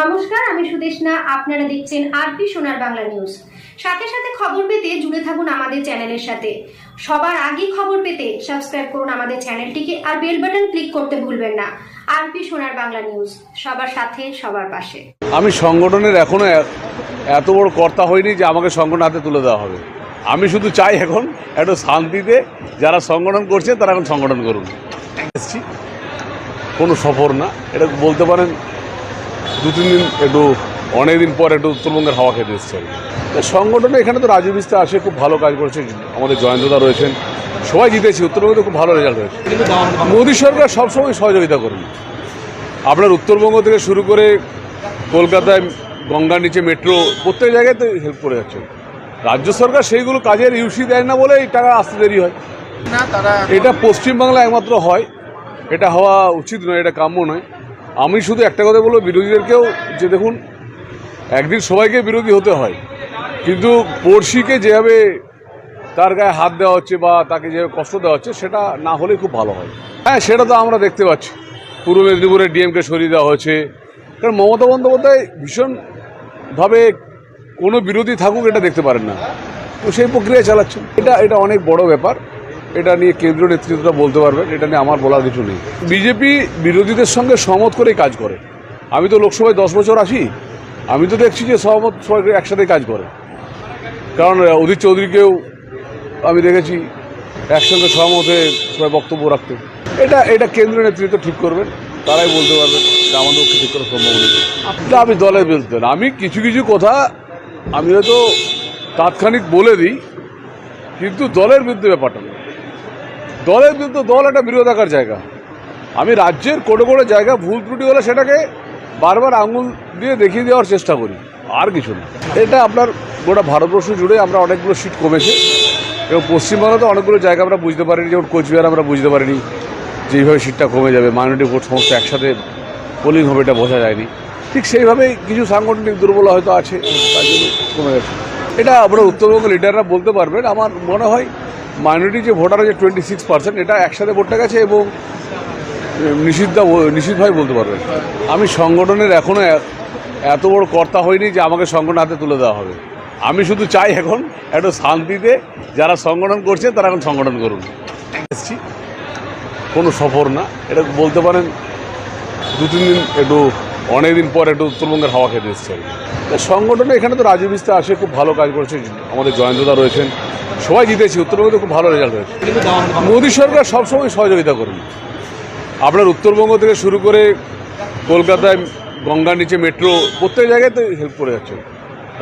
নমস্কার, আমি সুদেশনা, আপনারা দেখছেন আরপি সোনার বাংলা নিউজ। সাথে সাথে খবর পেতে জুড়ে থাকুন আমাদের চ্যানেলের সাথে। সবার আগে খবর পেতে সাবস্ক্রাইব করুন আমাদের চ্যানেলটিকে আর বেল বাটন ক্লিক করতে ভুলবেন না। আরপি সোনার বাংলা নিউজ, সবার সাথে, সবার পাশে। আমি সংগঠনের এখনও এত বড় কর্তা হইনি যে আমাকে সংগঠন হাতে তুলে দেওয়া হবে। আমি শুধু চাই এখন একটু শান্তিতে যারা সংগঠন করছে তারা এখন সংগঠন করুন। কোনো সফর না। এটা বলতে পারেন দু তিন দিন একটু অনেক দিন পর একটু উত্তরবঙ্গের হাওয়া খেতে এসছে। সংগঠনে এখানে তো রাজু বিস্তা আসে খুব ভালো কাজ করেছে আমাদের জয়ন্তদা রয়েছেন সবাই জিতেছি উত্তরবঙ্গে তো খুব ভালো রেজাল্ট হয়েছে। মোদী সরকার সবসময় সহযোগিতা করুন। আপনার উত্তরবঙ্গ থেকে শুরু করে কলকাতায় গঙ্গার নিচে মেট্রো প্রত্যেক জায়গায় তো হেল্প করে যাচ্ছে। রাজ্য সরকার সেইগুলো কাজের ইউসি দেয় না বলে এই টাকা আসতে দেরি হয়। এটা পশ্চিমবাংলা একমাত্র হয়। এটা হওয়া উচিত নয় এটা কাম্য নয়। আমি শুধু একটা কথা বলব, বিরোধীদেরকেও যে দেখুন, একদিন সবাইকে বিরোধী হতে হয়। কিন্তু পড়শিকে যেভাবে তার গায়ে হাত দেওয়া হচ্ছে বা তাকে যেভাবে কষ্ট দেওয়া হচ্ছে, সেটা না হলে খুব ভালো হয়। হ্যাঁ সেটা তো আমরা দেখতে পাচ্ছি। পূর্ব মেদিনীপুরে ডিএমকে সরিয়ে দেওয়া হয়েছে। কারণ মমতা বন্দ্যোপাধ্যায় ভীষণভাবে কোনো বিরোধী থাকুক এটা দেখতে পারেন না। তো সেই প্রক্রিয়া চালাচ্ছেন। এটা এটা অনেক বড় ব্যাপার। এটা নিয়ে কেন্দ্রীয় নেতৃত্বটা বলতে পারবেন, এটা নিয়ে আমার বলার কিছু নেই। বিজেপি বিরোধীদের সঙ্গে সহমত করেই কাজ করে। আমি তো লোকসভায় দশ বছর আসি আমি তো দেখছি যে সহমত সবাই একসাথে কাজ করে। কারণ অধীর চৌধুরীকেও আমি দেখেছি, একসঙ্গে সহমত হয়ে সবাই বক্তব্য রাখতে। এটা এটা কেন্দ্রীয় নেতৃত্ব ঠিক করবেন, তারাই বলতে পারবেন যে আমাদের পক্ষে ঠিক করা সম্ভব নেই না আমি দলের বিরুদ্ধে না। আমি কিছু কিছু কথা আমি হয়তো তাৎক্ষণিক বলে দিই, কিন্তু দলের বিরুদ্ধে ব্যাপারটা দলের বিরুদ্ধে দল একটা বিরোধাকার জায়গা। আমি রাজ্যের কোনো কোনো জায়গা, ভুল ত্রুটি হলে সেটাকে বারবার আঙুল দিয়ে দেখিয়ে দেওয়ার চেষ্টা করি। আর কিছু না। এটা আপনার গোটা ভারতবর্ষ জুড়ে আমরা অনেকগুলো সিট কমেছে। এবং পশ্চিমবঙ্গে তো অনেকগুলো জায়গা আমরা বুঝতে পারিনি, যেমন কোচবিহার আমরা বুঝতে পারিনি যে এইভাবে সিটটা কমে যাবে। মাইনরিটি ভোট সমস্ত একসাথে পোলিং হবে, এটা বোঝা যায়নি। ঠিক সেইভাবেই কিছু সাংগঠনিক দুর্বল হয়তো আছে, তার জন্য কমে গেছে। এটা আমরা উত্তরবঙ্গ লিডাররা বলতে পারবেন। আমার মনে হয় মাইনরিটি যে ভোটার আছে টোয়েন্টি সিক্স পার্সেন্ট এটা একসাথে ভোটটা গেছে এবং নিষিদ্ধা নিষিদ্ধ ভাই বলতে পারবেন আমি সংগঠনের এখনও এত বড় কর্তা হইনি যে আমাকে সংগঠন হাতে তুলে দেওয়া হবে। আমি শুধু চাই এখন একটু শান্তিতে যারা সংগঠন করছে তারা এখন সংগঠন করুন। এসছি। কোনো সফর না। এটা বলতে পারেন দু তিন দিন একটু, অনেক দিন পর একটু উত্তরবঙ্গের হাওয়া খেতে এসছে। সংগঠনে এখানে তো রাজু বিস্তা আসে, খুব ভালো কাজ করেছে। আমাদের জয়ন্তদা রয়েছেন। সবাই জিতেছি উত্তরবঙ্গে খুব ভালো রেজাল্ট হয়েছে। মোদী সরকার সবসময় সহযোগিতা করুন। আপনার উত্তরবঙ্গ থেকে শুরু করে কলকাতায় গঙ্গার নিচে মেট্রো প্রত্যেক জায়গায় তো হেল্প করে যাচ্ছে।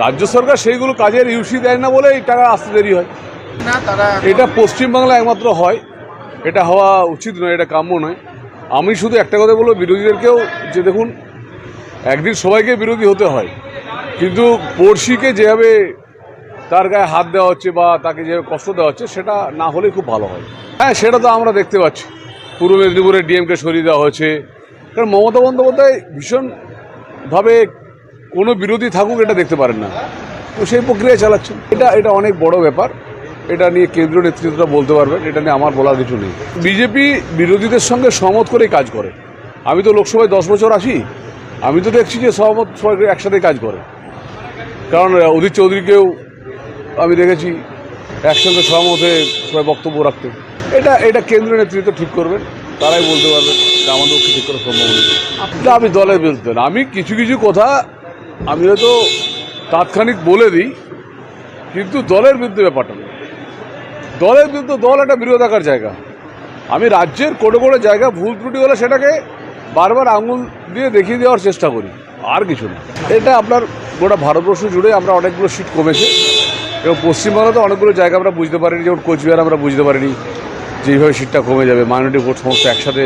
রাজ্য সরকার সেইগুলো কাজের ইউসি দেয় না বলে এই টাকা আসতে দেরি হয়। এটা পশ্চিমবাংলা একমাত্র হয়। এটা হওয়া উচিত নয়, এটা কাম্য নয়। আমি শুধু একটা কথা বলব, বিরোধীদেরকেও যে দেখুন, একদিন সবাইকে বিরোধী হতে হয়। কিন্তু পড়শিকে যেভাবে তার গায়ে হাত দেওয়া হচ্ছে বা তাকে যে কষ্ট দেওয়া হচ্ছে, সেটা না হলে খুব ভালো হয়। হ্যাঁ সেটা তো আমরা দেখতে পাচ্ছি। পূর্ব মেদিনীপুরে ডিএমকে সরিয়ে দেওয়া হয়েছে। কারণ মমতা বন্দ্যোপাধ্যায় ভীষণভাবে কোনো বিরোধী থাকুক এটা দেখতে পারেন না। তো সেই প্রক্রিয়া চালাচ্ছেন। এটা এটা অনেক বড় ব্যাপার। এটা নিয়ে কেন্দ্রীয় নেতৃত্বটা বলতে পারবেন এটা নিয়ে আমার বলার কিছু নেই। বিজেপি বিরোধীদের সঙ্গে সহমত করেই কাজ করে। আমি তো লোকসভায় দশ বছর আসি আমি তো দেখছি যে সহমত একসাথে কাজ করে। কারণ অধীর চৌধুরীকেও আমি দেখেছি একসঙ্গে সহমত হয়ে সবাই বক্তব্য রাখতে। এটা এটা কেন্দ্রীয় নেতৃত্ব ঠিক করবেন তারাই বলতে পারবেন যে আমাদের ঠিক করা সম্ভব না আমি দলের বিরুদ্ধে না, আমি কিছু কিছু কথা আমি হয়তো তাৎক্ষণিক বলে দিই, কিন্তু দলের বিরুদ্ধে ব্যাপারটা দলের বিরুদ্ধে দল একটা বিরোধাকার জায়গা। আমি রাজ্যের কোনো কোনো জায়গা ভুল ত্রুটি হলে সেটাকে বারবার আঙুল দিয়ে দেখিয়ে দেওয়ার চেষ্টা করি, আর কিছু না। এটা আপনার গোটা ভারতবর্ষ জুড়ে আমরা অনেকগুলো সিট কমেছে। এবং পশ্চিমবঙ্গে তো অনেকগুলো জায়গা আমরা বুঝতে পারিনি, যেমন কোচবিহার আমরা বুঝতে পারিনি যে এইভাবে সিটটা কমে যাবে। মাইনরিটি ভোট সমস্ত একসাথে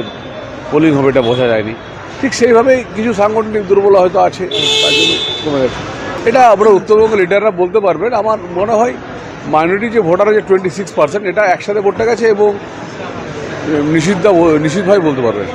পোলিং হবে এটা বোঝা যায়নি। ঠিক সেইভাবেই কিছু সাংগঠনিক দুর্বল হয়তো আছে, তার জন্য কমে গেছে। এটা আমরা উত্তরবঙ্গ লিডাররা বলতে পারবেন। আমার মনে হয় মাইনরিটি যে ভোটার আছে টোয়েন্টি সিক্স পার্সেন্ট এটা একসাথে ভোটটা গেছে এবং নিষিদ্ধা, নিষিদ্ধ ভাই বলতে পারবেন।